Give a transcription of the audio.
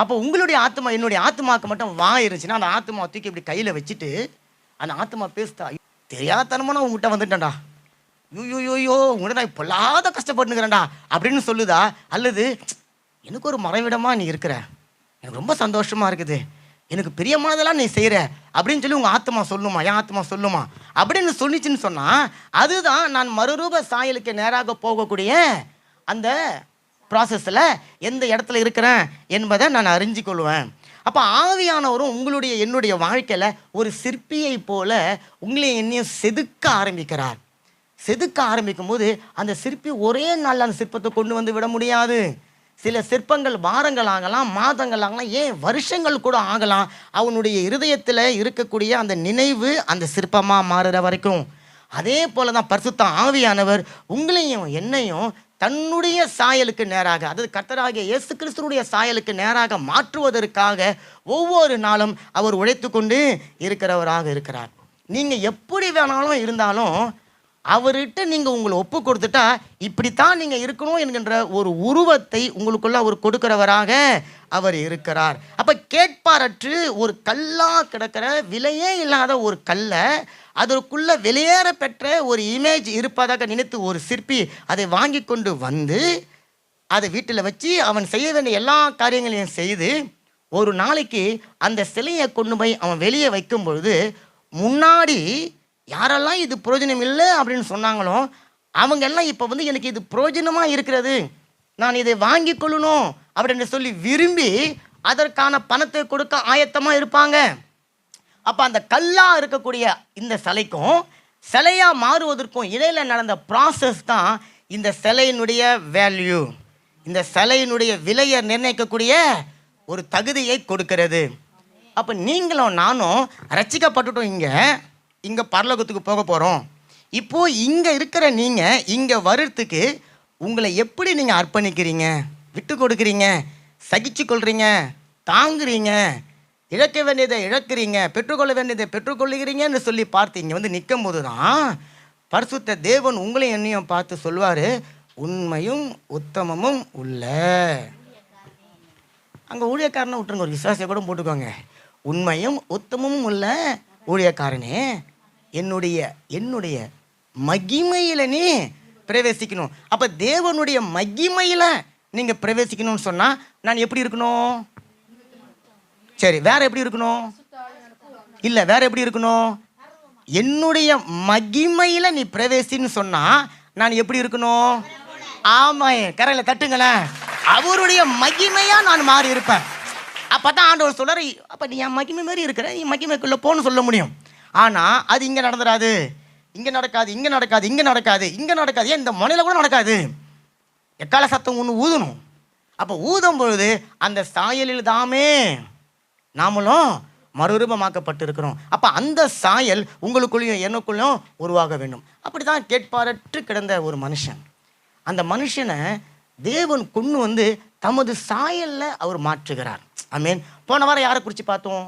அப்போ உங்களுடைய ஆத்மா என்னுடைய ஆத்மாவுக்கு மட்டும் வா இருந்துச்சுன்னா அந்த ஆத்மா தூக்கி இப்படி கையில் வச்சுட்டு அந்த ஆத்மா பேசுதா தெரியாதனமா நான் உங்ககிட்ட வந்துட்டேன்டா. யூ உங்கள்கிட்ட நான் பொல்லாத கஷ்டப்பட்டுக்கிறேன்டா அப்படின்னு சொல்லுதா? அல்லது எனக்கு ஒரு மறைவிடமாக நீ இருக்கிற? எனக்கு ரொம்ப சந்தோஷமாக இருக்குது. எனக்கு பிரியமானதெல்லாம் நீ செய்கிற அப்படின்னு சொல்லி உங்கள் ஆத்மா சொல்லுமா என் ஆத்மா சொல்லுமா? அப்படின்னு சொல்லிச்சுன்னு சொன்னால் அதுதான் நான் மறுரூப சாயலுக்கு நேராக போகக்கூடிய அந்த ப்ராசஸில் எந்த இடத்துல இருக்கிறேன் என்பதை நான் அறிஞ்சு கொள்வேன். அப்போ ஆவியானவரும் உங்களுடைய என்னுடைய வாழ்க்கையில் ஒரு சிற்பியை போல உங்களையும் என்னையும் செதுக்க ஆரம்பிக்கிறார். செதுக்க ஆரம்பிக்கும் போது அந்த சிற்பி ஒரே நாளில் அந்த சிற்பத்தை கொண்டு வந்து விட முடியாது. சில சிற்பங்கள் வாரங்கள் ஆகலாம் மாதங்கள் ஆகலாம் ஏன் வருஷங்கள் கூட ஆகலாம். அவனுடைய இருதயத்தில் இருக்கக்கூடிய அந்த நினைவு அந்த சிற்பமாக மாறுற வரைக்கும். அதே போல தான் பரிசுத்த ஆவியானவர் உங்களையும் என்னையும் தன்னுடைய சாயலுக்கு நேராக அதாவது கர்த்தராகிய இயேசு கிறிஸ்துனுடைய சாயலுக்கு நேராக மாற்றுவதற்காக ஒவ்வொரு நாளும் அவர் உழைத்து கொண்டு இருக்கிறவராக இருக்கிறார். நீங்கள் எப்படி வேணாலும் இருந்தாலும் அவர்கிட்ட நீங்கள் உங்களை ஒப்பு கொடுத்துட்டா இப்படித்தான் நீங்கள் இருக்கணும் என்கின்ற ஒரு உருவத்தை உங்களுக்குள்ள அவர் கொடுக்கிறவராக அவர் இருக்கிறார். அப்போ கேட்பாரற்று ஒரு கல்லாக கிடக்கிற விலையே இல்லாத ஒரு கல்லை அதற்குள்ளே வெளியேற பெற்ற ஒரு இமேஜ் இருப்பதாக நினைத்து ஒரு சிற்பி அதை வாங்கி கொண்டு வந்து அதை வீட்டில் வச்சு அவன் செய்ய வேண்டிய எல்லா காரியங்களையும் செய்து ஒரு நாளைக்கு அந்த சிலையை கொண்டு போய் அவன் வெளியே வைக்கும் பொழுது முன்னாடி யாரெல்லாம் இது பிரயோஜனம் இல்லை அப்படின்னு சொன்னாங்களோ அவங்க எல்லாம் இப்போ வந்து எனக்கு இது பிரயோஜனமாக இருக்கிறது. நான் இதை வாங்கி கொள்ளணும் அப்படின்னு சொல்லி விரும்பி அதற்கான பணத்தை கொடுக்க ஆயத்தமாக இருப்பாங்க. அப்போ அந்த கல்லாக இருக்கக்கூடிய இந்த சிலைக்கும் சிலையாக மாறுவதற்கும் இடையில் நடந்த ப்ராசஸ் தான் இந்த சிலையினுடைய வேல்யூ இந்த சிலையினுடைய விலையை நிர்ணயிக்கக்கூடிய ஒரு தகுதியை கொடுக்கிறது. அப்போ நீங்களும் நானும் ரசிக்கப்பட்டுட்டோம் இங்கே. இங்கே பரலோகத்துக்கு போக போகிறோம் இப்போது இங்கே இருக்கிற நீங்கள் இங்கே வர்றதுக்கு உங்களை எப்படி நீங்கள் அர்ப்பணிக்கிறீங்க? விட்டு கொடுக்குறீங்க? சகிச்சு கொள்கிறீங்க தாங்குறீங்க. இழக்க வேண்டியதை இழக்கிறீங்க. பெற்றுக்கொள்ள வேண்டியதை பெற்றுக்கொள்ளுகிறீங்கன்னு சொல்லி பார்த்து இங்கே வந்து நிற்கும் போது தான் பரிசுத்த தேவன் உங்களையும் என்னையும் பார்த்து சொல்வார் உண்மையும் உத்தமமும் உள்ள. அங்கே ஊழியக்காரனை விட்டுருங்க ஒரு விசுவாசியை கூட போட்டுக்கோங்க. உண்மையும் உத்தமமும் உள்ள ஊழியக்காரனே என்னுடைய என்னுடைய மகிமையில் நீ பிரவேசிக்கணும். அப்போ தேவனுடைய மகிமையில் நீங்கள் பிரவேசிக்கணும்னு சொன்னால் நான் எப்படி இருக்கணும்? சரி வேற எப்படி இருக்கணும்? இல்லை வேற எப்படி இருக்கணும்? என்னுடைய மகிமையில் நீ பிரவேசின்னு சொன்னா நான் எப்படி இருக்கணும்? ஆமாம் கரையில் தட்டுங்களேன். அவருடைய மகிமையா நான் மாறி இருப்பேன். அப்போ தான் ஆண்டவர் சொல்றாரு அப்போ நீ என் மகிமை மாதிரி இருக்கிற நீ மகிமைக்குள்ளே போன்னு சொல்ல முடியும். ஆனால் அது இங்கே நடந்துடாது இங்கே நடக்காது இங்கே நடக்காது இங்கே நடக்காது இங்கே நடக்காது. ஏன் இந்த முனையில் கூட நடக்காது? எக்கால சத்தம் ஒன்று ஊதணும். அப்போ ஊதும் பொழுது அந்த சாயலில் தாமே நாமளும் மறுரூபமாக்கப்பட்டு இருக்கிறோம் அப்போ அந்த சாயல் உங்களுக்குள்ளேயும் எனக்குள்ளேயும் உருவாக வேண்டும். அப்படி தான் கேட்பாரற்று கிடந்த ஒரு மனுஷன். அந்த மனுஷனை தேவன் கொண்டு வந்து தமது சாயல்ல அவர் மாற்றுகிறார். ஐ மீன் போன வாரம் யாரை குறித்து பார்த்தோம்?